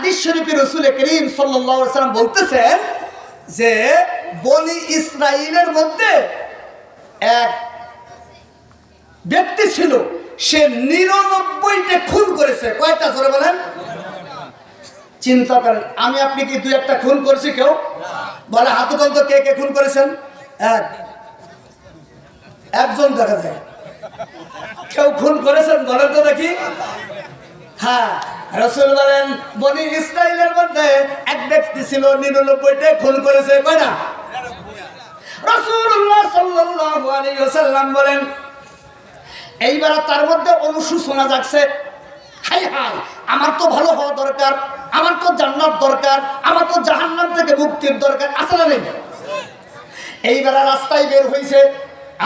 হাদিস শরীফে রসুল করিম সাল্লাম বলতেছেন যে বনি ইসরায়েলের মধ্যে এক ব্যক্তি ছিল, সে নিরানব্বইটা খুন করেছে। কয়টা ধরে বলেন? চিন্তা করেন, আমি আপনি কি দুই একটা খুন করেছি কেউ? বলে হাতুকন্ত কে কে খুন করেছেন? এক। একজন দেখা যায়। কেউ খুন করেছেন বলেন তো দেখি। হ্যাঁ রসুল বলেন, বনি ইসরায়েলের মধ্যে এক ব্যক্তি ছিল নিরানব্বইটা খুন করেছে কয়টা এইবার তার মধ্যে হাই হাই, আমার তো ভালো হওয়া দরকার, আমার তো জান্নাত দরকার, আমার তো জাহান্নাম থেকে মুক্তির দরকার, আছে না নেই? এইবার রাস্তায় বের হয়েছে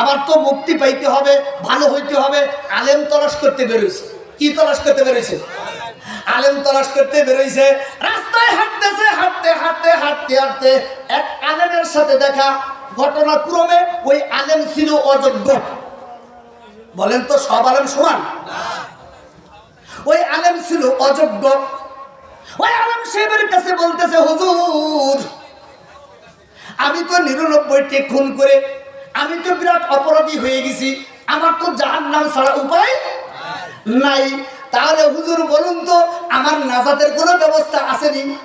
আমার তো মুক্তি পাইতে হবে, ভালো হইতে হবে, আলেম তলাশ করতে বেরোইছে কি তলাশ করতে বেরোইছে? আলেম তলাশ করতে বেরোইছে। রাস্তায় হাঁটতেছে, হাঁটতে হাঁটতে হাঁটতে হাঁটতে এক আলেমের সাথে দেখা ঘটনা ঘটনাক্রমে ওই আলেম ছিল অযোগ্য। বলেন তো সব আলেম সমান? ওই আলেম ছিল অযোগ্য। ওই আলেম সাহেবের কাছে বলতেছে, হুজুর, আমি তো নিরানব্বইটি খুন করে, আমি তো বিরাট অপরাধী হয়ে গেছি। আমার তো জাহান নাম ছাড়া উপায় নাই। তাহলে হুজুর বলুন তো, আমার নাজাতের কোনো ব্যবস্থা আসেনি?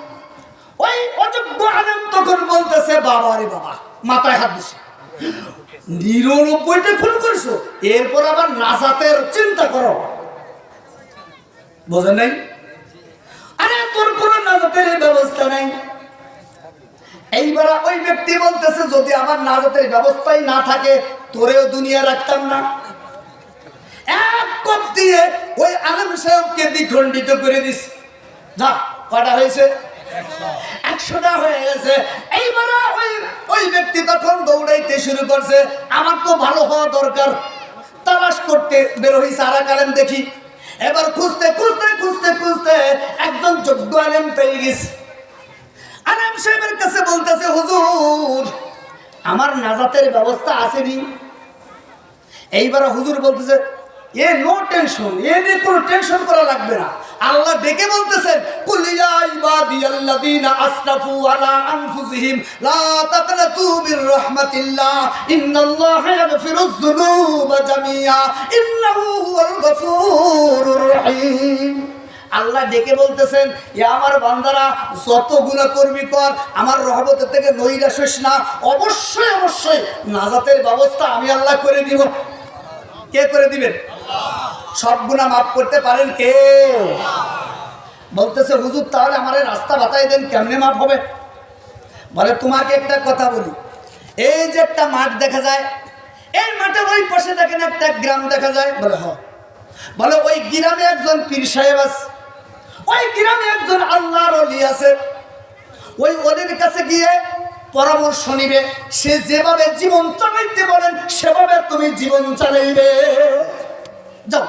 ওই অযোগ্য আলেম তখন বলতেছে, বাবা রে বাবা, মাথায় হাত দিছে। নিরানব্বইটা খুন করেছ, এরপর আবার নাজাতের চিন্তা করো। বোঝেন নাই? আরে, তোর কোনো নাজাতের ব্যবস্থা নাই? এইবার ওই ব্যক্তি বলতেছে, যদি আমার নাজাতের ব্যবস্থাই না থাকে, তোরেও দুনিয়া রাখতাম না। এক কপ দিয়ে ওই করে দিস কটা হয়েছে? একশোটা হয়ে গেছে। ওই ওই ব্যক্তি তখন দৌড়াইতে শুরু করছে। আমার তো ভালো হওয়া দরকার। তালাশ করতে বের হয়েছে আর এক আলেম দেখি। এবার খুঁজতে খুঁজতে খুঁজতে খুঁজতে একজন যোগ্য আলেম পেয়ে গেছে। আলেম সাহেবের কাছে বলতেছে, হুজুর, আমার নাজাতের ব্যবস্থা আসেনি এইবার হুজুর বলতেছে এ নো টেনশন এ নিয়ে কোনো টেনশন করা লাগবে না। আল্লাহ ডেকে বলতেছেন আসরাফু আলা আনফুসিহিম, লা তাকনাতু মির রাহমাতিল্লাহ ইন্নাল্লাহা ইয়াগফিরুয যুনুবা জামিয়া ইন্নাহু হুয়াল গফুরুর আল্লাহ ডেকে বলতেছেন, এ আমার বান্দারা যত গুণা করবি কর, আমার রহমতের থেকে নৈরাশিস না। অবশ্যই অবশ্যই নাজাতের ব্যবস্থা আমি আল্লাহ করে দিব। কে করে দিবেন? সব গুণা মাফ করতে পারেন কে বলতেছে, হুজুর, তাহলে আমার রাস্তা বাতাই দেন, কেমনে মাফ হবে? বলে, তোমাকে একটা কথা বলি। এই যে একটা মাঠ দেখা যায়, এই মাঠের ওই পাশে দেখেন একটা গ্রাম দেখা যায়। বলে, হ। বলে, ওই গ্রামে একজন পীর সাহেব আছে। ওই গ্রামে একজন আল্লাহর অলি আছে। ওই অলির কাছে গিয়ে পরামর্শ নিবে। সে যেভাবে জীবন চালাইতে বলেন, সেভাবে তুমি জীবন চালাইবে। যাও।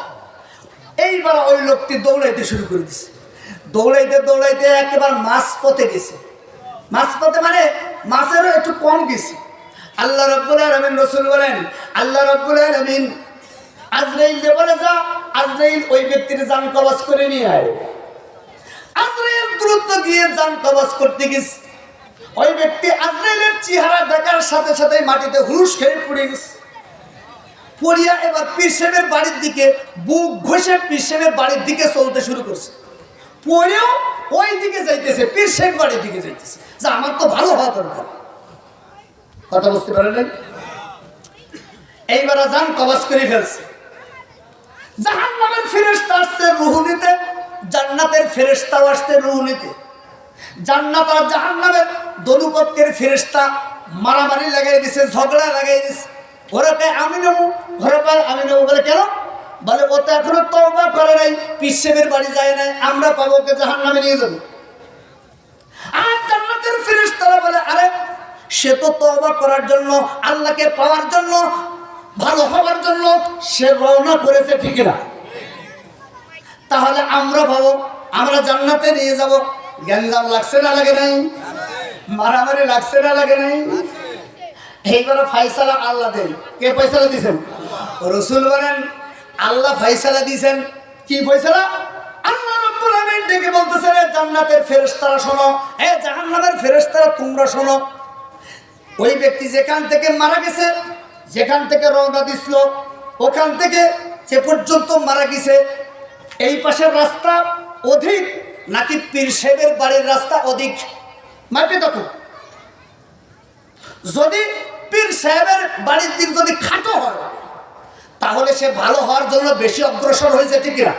এইবার ওই লোকটি দৌড়াইতে শুরু করে দিছে। দৌড়াইতে দৌড়াইতে একেবারে মাছ পথে গেছে। মাছ পথে মানে মাছেরও একটু কম গেছে। আল্লাহ রব্বুল আলমিন, রসুল বলেন, আল্লাহ রব্বুল আলমিন, আজরাইল যে বলে যা, আজরাইল ওই ব্যক্তির জান কবাস করে নিয়ে আয়। আজরাইল দ্রুত গিয়ে জান কবাস করতে গেছে। ওই ব্যক্তি আজরাইলের চেহারা দেখার সাথে সাথে মাটিতে হুলুস খেয়ে পড়ে গেছে। পড়িয়া এবার পিসেমের বাড়ির দিকে, বুক ঘষে পিসেমের বাড়ির দিকে চলতে শুরু করছে। পড়েও ওই দিকে যাইতেছে পিসেম বাড়ির দিকে যাইতেছে। যে আমার তো ভালো হওয়া দরকার। কথা বুঝতে পারলেন এইবার যান কবাস করে ফেলছে। জাহান নামের ফেরেস্তা আসছে রুহু নিতে, জান্নাতের ফেরেস্তাও আসছে রুহু নিতে। জান্নাত আর জাহান নামের দনুপক্ষের ফেরেস্তা মারামারি লাগাই দিছে, ঝগড়া লাগাই দিছে। পায় আমি নেব ঘরে আমি নেব বলে কেন? বলে, ও তো এখনও তওবা করে নাই পিসেমের বাড়ি যায় নাই, আমরা পাবো ওকে জাহান নামে নিয়ে যাব। আর জান্নাতের ফেরেশতারা বলে, আরে, সে তো তওবা করার জন্য, আল্লাহকে পাওয়ার জন্য, ভালো হওয়ার জন্য সে রওনা করেছে, ঠিক না? তাহলে আমরা ভাবো আমরা জান্নাতে নিয়ে যাব। গ্যাঞ্জাম লাগছে না লাগে নাই? মারামারি লাগছে না লাগে নাই? এইবারে ফাইসালা আল্লাহ দেন। কে ফয়সালা দিছেন? রসুল বলেন, আল্লাহ ফাইসালা দিছেন। কি ফয়সালা ডেকে ফেরেশতারা শোনো ফেরেশতারা ওই ব্যক্তি যেখান থেকে মারা গেছে, যেখান থেকে রওনা দিছিল, ওখান থেকে যে পর্যন্ত মারা গেছে। এই পাশের রাস্তা অধিক, নাকি পীর সাহেবের বাড়ির রাস্তা অধিক? মাপে দেখো। যদি পীর সাহেবের বাড়ির দিক যদি খাটো হয়, তাহলে সে ভালো হওয়ার জন্য বেশি অগ্রসর হয়েছে ঠিক না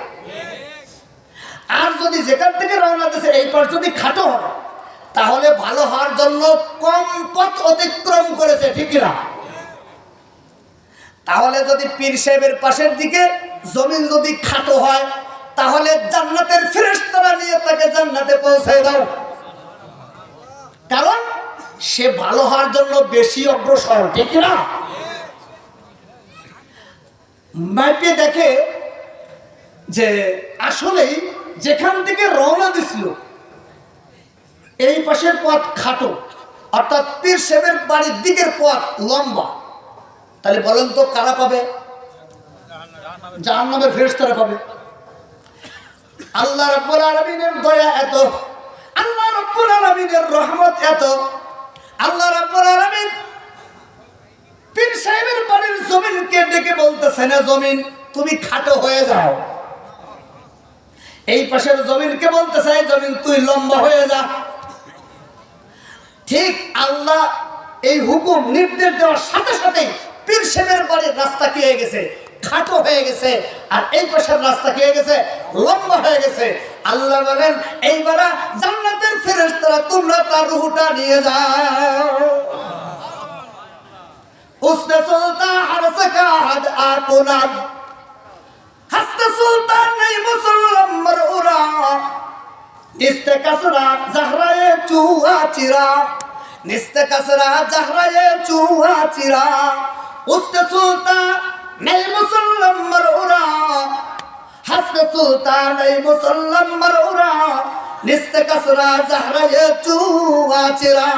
আর যদি যেখান থেকে রওনা দিয়েছে, এই পাশ যদি খাটো হয়, তাহলে ভালো হওয়ার জন্য কম পথ অতিক্রম করেছে, ঠিক না তাহলে যদি পীর সাহেবের পাশের দিকে জমিন যদি খাটো হয়, তাহলে জান্নাতের ফেরেশতারা নিয়ে তাকে জান্নাতে পৌঁছায় দাও। কারণ সে ভালো হওয়ার জন্য বেশি অগ্রসর, ঠিক না ম্যাপে দেখে যে আসলেই যেখান থেকে রওনা দিছিল, এই পাশের পথ খাটো, অর্থাৎ পীর সাহেবের বাড়ির দিকের পথ লম্বা। তাহলে বলেন তো কারা পাবে? জাহান্নামের ফেরেশতারা পাবে। আল্লাহ রাব্বুল আলামিনের দয়া এত, আল্লাহ রাব্বুল আলামিনের রহমত এত। আল্লাহ রাব্বুল আলামিন পীর সাহেবের বাড়ির জমিনকে ডেকে বলতেছে, না জমিন, তুমি খাটো হয়ে যাও। এই পাশের জমিনকে বলতেছে, "এই জমিন তুই লম্বা হয়ে যা। ঠিক আল্লাহ এই হুকুম নির্দেশ দেওয়ার সাথে সাথে পীর সাহেবের বাড়ির রাস্তা কি হয়ে গেছে? খাটো হয়ে গেছে, আর এই পাশের রাস্তা কি হয়ে গেছে? লম্বা হয়ে গেছে। আল্লাহ বলেন, এইবারা জান্নাতের ফেরেশতারা তোমরা তার রুহটা নিয়ে যাও। উসনে সুলতান হারসকা হাদ আপুনা হাসতে সুলতান নাই মুসলমান মরউরা। নিস্তে কাসরা জাহরায়ে চুয়া চিরা। নিস্তে কাসরা জাহরায়ে চুয়া চিরা। উসনে সুলতান নেই মুসল্লাম মারুরা হাসতে সুতা নেই মুসল্লাম মারুরা নিস্তে কাসরা জাহরা চুয়া চিরা।